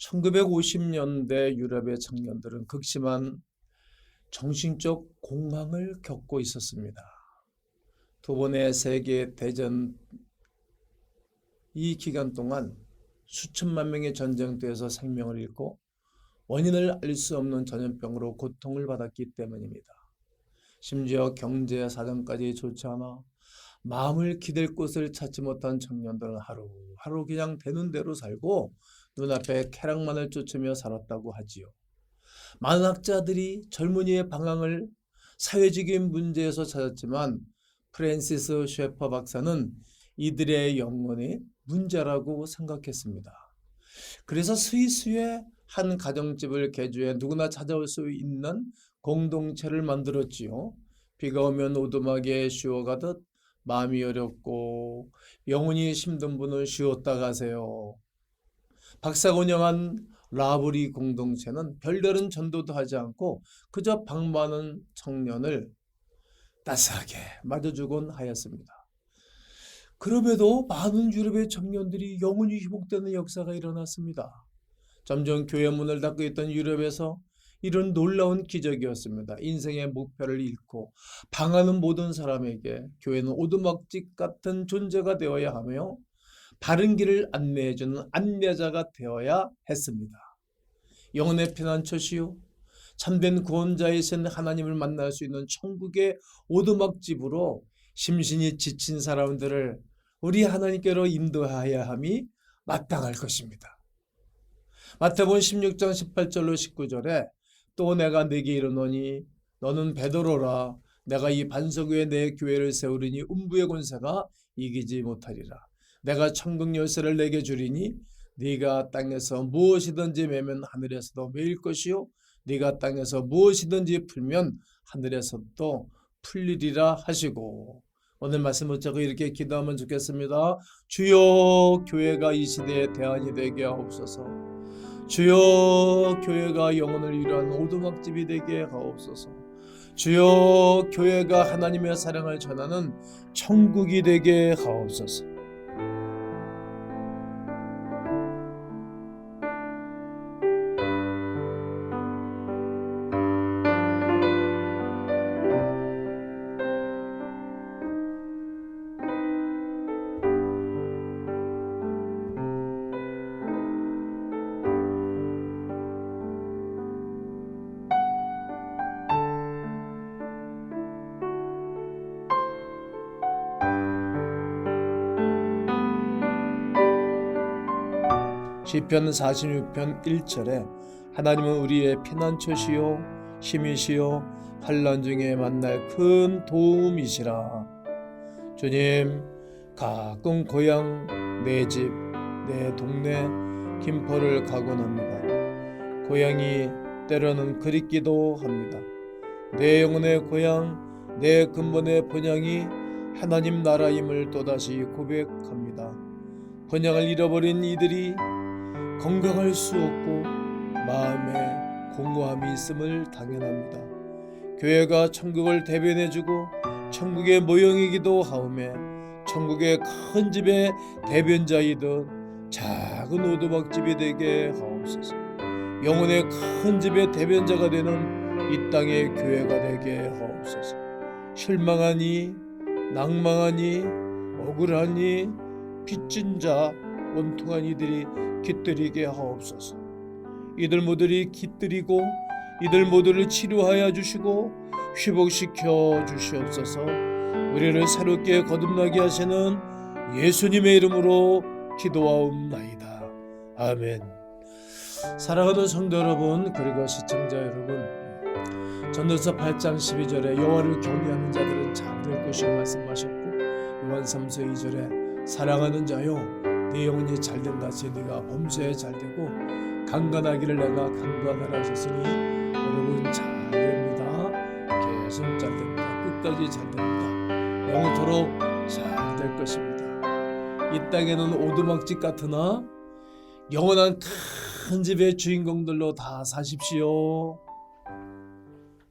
1950년대 유럽의 청년들은 극심한 정신적 공황을 겪고 있었습니다. 두 번의 세계 대전 이 기간 동안 수천만 명의 전쟁터에서 생명을 잃고 원인을 알 수 없는 전염병으로 고통을 받았기 때문입니다. 심지어 경제 사정까지 좋지 않아 마음을 기댈 곳을 찾지 못한 청년들은 하루하루 그냥 되는 대로 살고 눈앞에 쾌락만을 쫓으며 살았다고 하지요. 많은 학자들이 젊은이의 방황을 사회적인 문제에서 찾았지만 프랜시스 셰퍼 박사는 이들의 영혼이 문제라고 생각했습니다. 그래서 스위스의 한 가정집을 개조해 누구나 찾아올 수 있는 공동체를 만들었지요. 비가 오면 오두막에 쉬어가듯 마음이 어렵고 영혼이 힘든 분은 쉬었다 가세요. 박사가 운영한 라브리 공동체는 별다른 전도도 하지 않고 그저 방문하는 청년을 따스하게 맞아주곤 하였습니다. 그럼에도 많은 유럽의 청년들이 영혼이 회복되는 역사가 일어났습니다. 점점 교회 문을 닫고 있던 유럽에서 이런 놀라운 기적이었습니다. 인생의 목표를 잃고 방하는 모든 사람에게 교회는 오두막집 같은 존재가 되어야 하며 바른 길을 안내해주는 안내자가 되어야 했습니다. 영혼의 피난처시요 참된 구원자이신 하나님을 만날 수 있는 천국의 오두막집으로 심신이 지친 사람들을 우리 하나님께로 인도하여야 함이 마땅할 것입니다. 마태복음 16장 18절로 19절에 또 내가 네게 이르노니 너는 베드로라 내가 이 반석 위에 내 교회를 세우리니 음부의 권세가 이기지 못하리라 내가 천국 열쇠를 내게 주리니 네가 땅에서 무엇이든지 매면 하늘에서도 매일 것이요 네가 땅에서 무엇이든지 풀면 하늘에서도 풀리리라 하시고 오늘 말씀 붙잡고 이렇게 기도하면 좋겠습니다. 주여 교회가 이 시대의 대안이 되게 하옵소서. 주여 교회가 영혼을 위로하는 오두막집이 되게 하옵소서. 주여 교회가 하나님의 사랑을 전하는 천국이 되게 하옵소서. 시편 46편 1절에 하나님은 우리의 피난처시요 힘이시요 환난 중에 만날 큰 도움이시라. 주님 가끔 고향 내 집 내 동네 김포를 가곤 합니다. 고향이 때로는 그립기도 합니다. 내 영혼의 고향 내 근본의 본향이 하나님 나라임을 또다시 고백합니다. 번향을 잃어버린 이들이 건강할 수 없고 마음에 공허함이 있음을 당연합니다. 교회가 천국을 대변해주고 천국의 모형이기도 하오매 천국의 큰 집의 대변자이듯 작은 오두막집이 되게 하옵소서. 영혼의 큰 집의 대변자가 되는 이 땅의 교회가 되게 하옵소서. 실망하니 낭망하니 억울하니 빚진 자 원통한 이들이 깃들이게 하옵소서. 이들 모두를 깃들이고 이들 모두를 치료하여 주시고 회복시켜 주시옵소서. 우리를 새롭게 거듭나게 하시는 예수님의 이름으로 기도하옵나이다. 아멘. 사랑하는 성도 여러분 그리고 시청자 여러분 전도서 8장 12절에 여호와를 경외하는 자들은 잘 될 것이라 말씀하셨고 요한 3서 2절에 사랑하는 자요 네 영혼이 잘된 같이 네가 범죄에 잘되고 강건하기를 내가 강건하라 하셨으니 여러분 잘됩니다. 계속 잘됩니다. 끝까지 잘됩니다. 영원토록 잘 될 것입니다. 이 땅에는 오두막집 같으나 영원한 큰 집의 주인공들로 다 사십시오